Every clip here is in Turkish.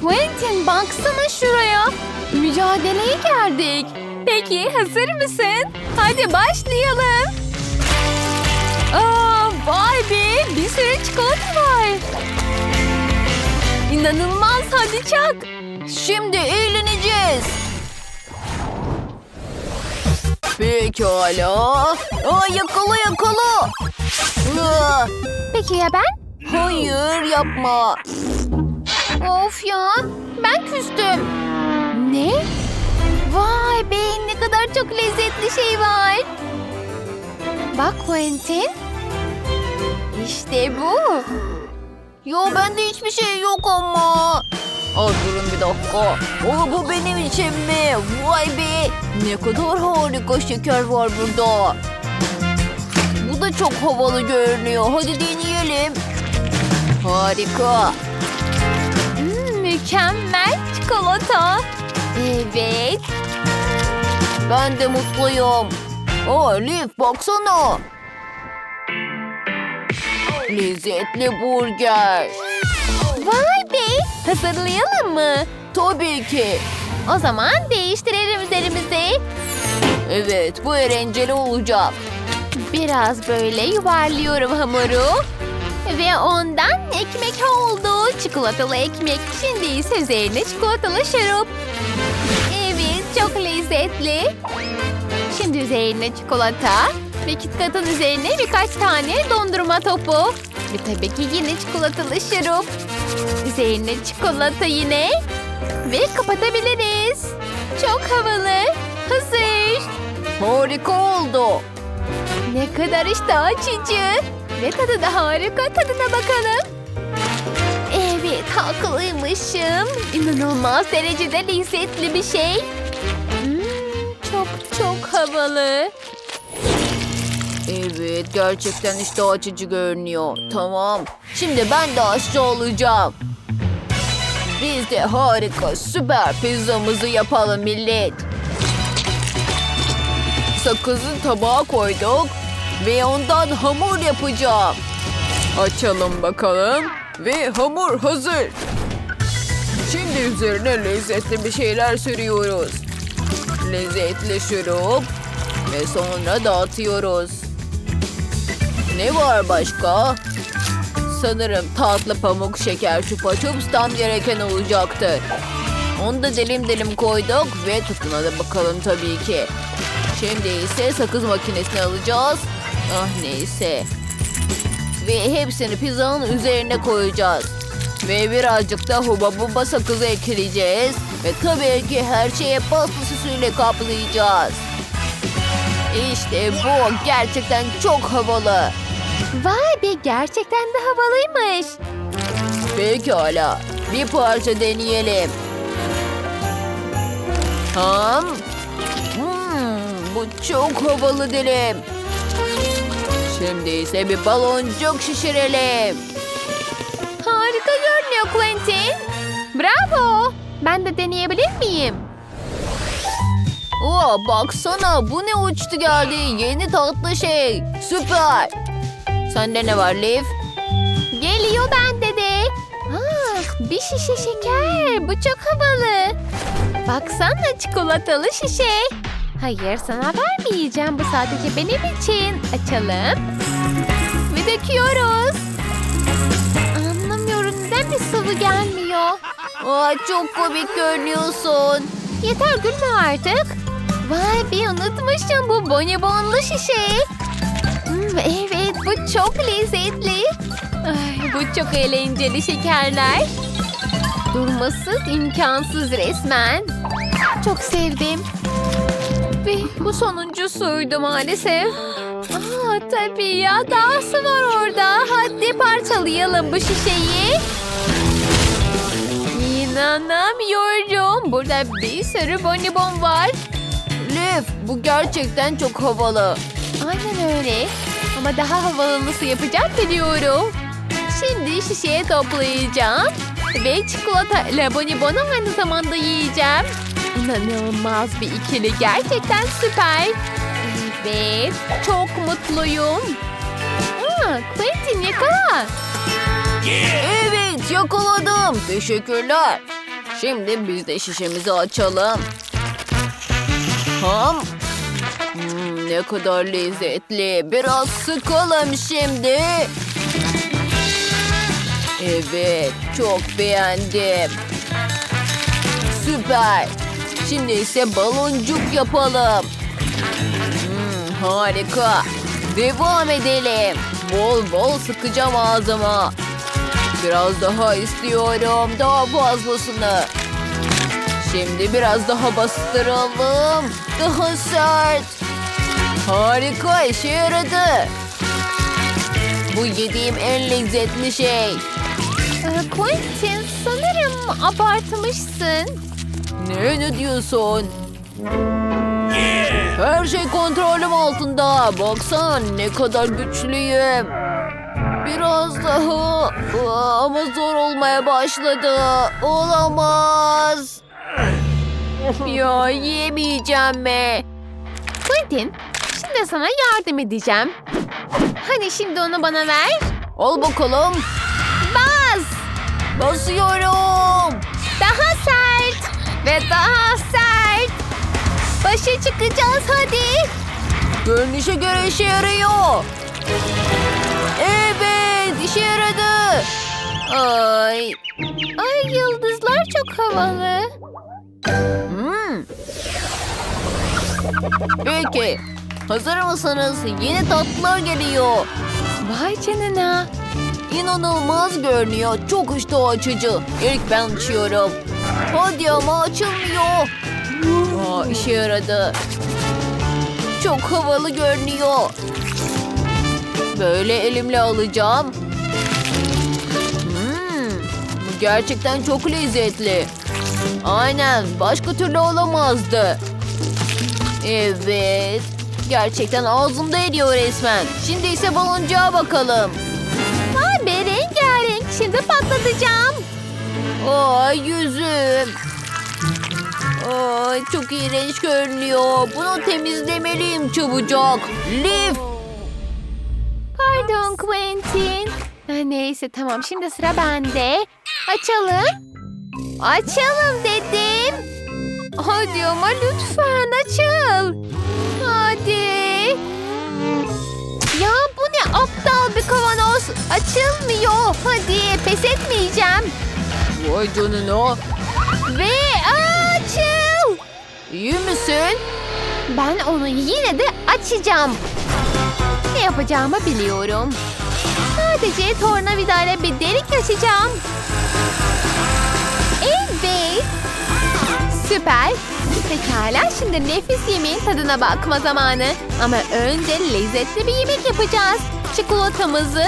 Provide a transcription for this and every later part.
Quentin baksana şuraya. Mücadeleye geldik. Peki hazır mısın? Hadi başlayalım. Aa, vay be bir sürü çikolata var. İnanılmaz hadi çak. Şimdi eğleneceğiz. Pekala. Aa, yakala yakala. Aa, Peki ya ben? hayır yapma. Of ya. Ben küstüm. Ne? Vay be ne kadar çok lezzetli şey var. Bak Quentin. İşte bu. Ya bende hiçbir şey yok ama. Aa, durun bir dakika. O bu benim için mi? Vay be. Ne kadar harika şeker var burada. Bu da çok havalı görünüyor. Hadi deneyelim. Harika. Mükemmel çikolata. Evet. Ben de mutluyum. Aa Elif baksana. Lezzetli burger. Vay be. Hazırlayalım mı? Tabii ki. O zaman değiştirelim üzerimizi. Evet bu eğlenceli olacak. Biraz böyle yuvarlıyorum hamuru. Ve ondan ekmek oldu. Çikolatalı ekmek. Şimdi ise üzerine çikolatalı şurup. Evet çok lezzetli. Şimdi üzerine çikolata. Ve KitKat'ın üzerine birkaç tane dondurma topu. Ve tabii ki yine çikolatalı şurup. Üzerine çikolata yine. Ve kapatabiliriz. Çok havalı. Hazır. Harika oldu. Ne kadar iştah açıcı. Ve tadı da harika. Tadına bakalım. Evet haklıymışım. İnanılmaz derecede lezzetli bir şey. Hmm, çok çok havalı. Evet gerçekten işte açıcı görünüyor. Tamam. Şimdi ben de aşçı olacağım. Biz de harika süper pizzamızı yapalım millet. Sakızı tabağa koyduk ve ondan hamur yapacağım. Açalım bakalım ve hamur hazır. Şimdi üzerine lezzetli bir şeyler sürüyoruz. Lezzetli şurup ve sonra dağıtıyoruz. Ne var başka? Sanırım tatlı pamuk şeker çupa çups tam gereken olacaktır. Onu da dilim dilim koyduk ve tadına da bakalım tabii ki. Şimdi ise sakız makinesine alacağız. Ah neyse. Ve hepsini pizzanın üzerine koyacağız. Ve birazcık da huba buba sakızı ekleyeceğiz. Ve tabii ki her şeye pasta süsüyle kaplayacağız. İşte bu gerçekten çok havalı. Vay be gerçekten de havalıymış. Pekala. Bir parça deneyelim. Ham. Hmm, bu çok havalı dilim. Şimdi ise bir baloncuk şişirelim. Harika görünüyor Quentin. Bravo. Ben de deneyebilir miyim? Oo, baksana bu ne uçtu geldi. Yeni tatlı şey. Süper. Sende ne var Liv? Geliyor bende de. Aa, bir şişe şeker. Bu çok havalı. Baksana çikolatalı şişe. Hayır sana vermeyeceğim. Bu sadece benim için. Açalım. Ve döküyoruz. Anlamıyorum neden bir sıvı gelmiyor. Aa, çok komik görünüyorsun. Yeter gülme artık. Vay be unutmuşum bu bonibonlu şişe. Hmm, evet bu çok lezzetli. Ay, bu çok eğlenceli şekerler. Durması imkansız resmen. Çok sevdim. Ve bu sonuncusuydu maalesef. Aa, tabii ya dahası var orada. Hadi parçalayalım bu şişeyi. İnanamıyorum. Burada bir sürü bonibon var. Liv bu gerçekten çok havalı. Aynen öyle. Ama daha havalılısı yapacağım biliyorum. Şimdi şişeye toplayacağım. Ve çikolata ile bonibonu aynı zamanda yiyeceğim. İnanılmaz bir ikili. Gerçekten süper. Evet. Çok mutluyum. Aa, Quentin yakala. Evet yakaladım. Teşekkürler. Şimdi biz de şişemizi açalım. Ham. Hmm, ne kadar lezzetli. Biraz sıkalım şimdi. Evet, çok beğendim. Süper. Şimdi ise baloncuk yapalım. Hmm, harika. Devam edelim. Bol bol sıkacağım ağzıma. Biraz daha istiyorum. Daha fazlasını. Şimdi biraz daha bastıralım. Daha sert. Harika işe yaradı. Bu yediğim en lezzetli şey. Ee, Quentin sanırım abartmışsın. Ne ne diyorsun? Her şey kontrolüm altında. Baksana ne kadar güçlüyüm. Biraz daha ama zor olmaya başladı. Olamaz. Ya yemeyeceğim mi? Quentin şimdi sana yardım edeceğim. Hadi şimdi onu bana ver. Al bakalım. Bas! Basıyorum. Ve daha sert. Başa çıkacağız hadi. Görünüşe göre işe yarıyor. Evet işe yaradı. Ay. Ay yıldızlar çok havalı. Hmm. Peki. Hazır mısınız? Yeni tatlılar geliyor. Vay canına. İnanılmaz görünüyor. Çok iştah açıcı. İlk ben açıyorum. Hadi ama açılmıyor. Aa, işe yaradı. Çok havalı görünüyor. Böyle elimle alacağım. Hmm, gerçekten çok lezzetli. Aynen, başka türlü olamazdı. Evet, gerçekten ağzımda eriyor resmen. Şimdi ise baloncuğa bakalım. Vay be rengarenk. Şimdi patlatacağım. Ay yüzüm. Ay çok iğrenç görünüyor. Bunu temizlemeliyim çabucak. Lif. Pardon Quentin. Ha, Neyse tamam şimdi sıra bende. Açalım. Açalım dedim. Hadi ama lütfen açıl. Hadi. Ya bu ne aptal bir kavanoz. Açılmıyor. Hadi pes etmeyeceğim. Vay canına. Ve açıl. İyi misin? Ben onu yine de açacağım. Ne yapacağımı biliyorum. Sadece tornavidayla bir delik açacağım. Evet. Süper. Pekala şimdi nefis yemeğin tadına bakma zamanı. Ama önce lezzetli bir yemek yapacağız. Çikolatamızı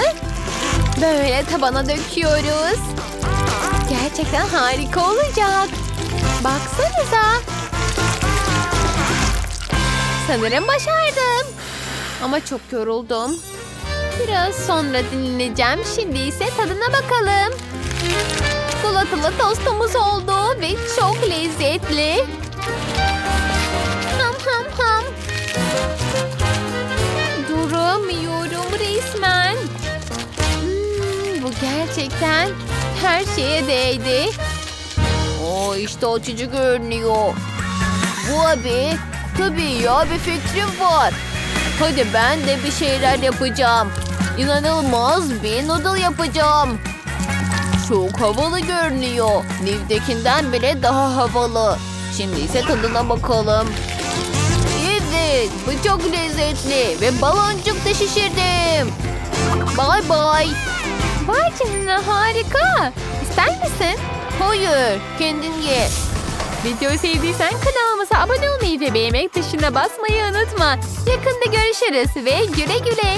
böyle tabana döküyoruz. Gerçekten harika olacak. Baksanıza. Sanırım başardım. Ama çok yoruldum. Biraz sonra dinleneceğim. Şimdi ise tadına bakalım. Çikolatalı tostumuz oldu ve çok lezzetli. Ham ham ham. Duramıyorum resmen. Hmm, bu gerçekten her şeye değdi. Oo işte açıcı görünüyor. Bu abi. Tabii ya bir fikrim var. Hadi ben de bir şeyler yapacağım. İnanılmaz bir noodle yapacağım. Çok havalı görünüyor. Niv'dekinden bile daha havalı. Şimdi ise tadına bakalım. Evet, bu çok lezzetli ve baloncuk da şişirdim. Bay bay. Vay canına harika. İster misin? Hayır, kendin ye. Videoyu sevdiysen kanalımıza abone olmayı ve beğenmek tuşuna basmayı unutma. Yakında görüşürüz ve güle güle.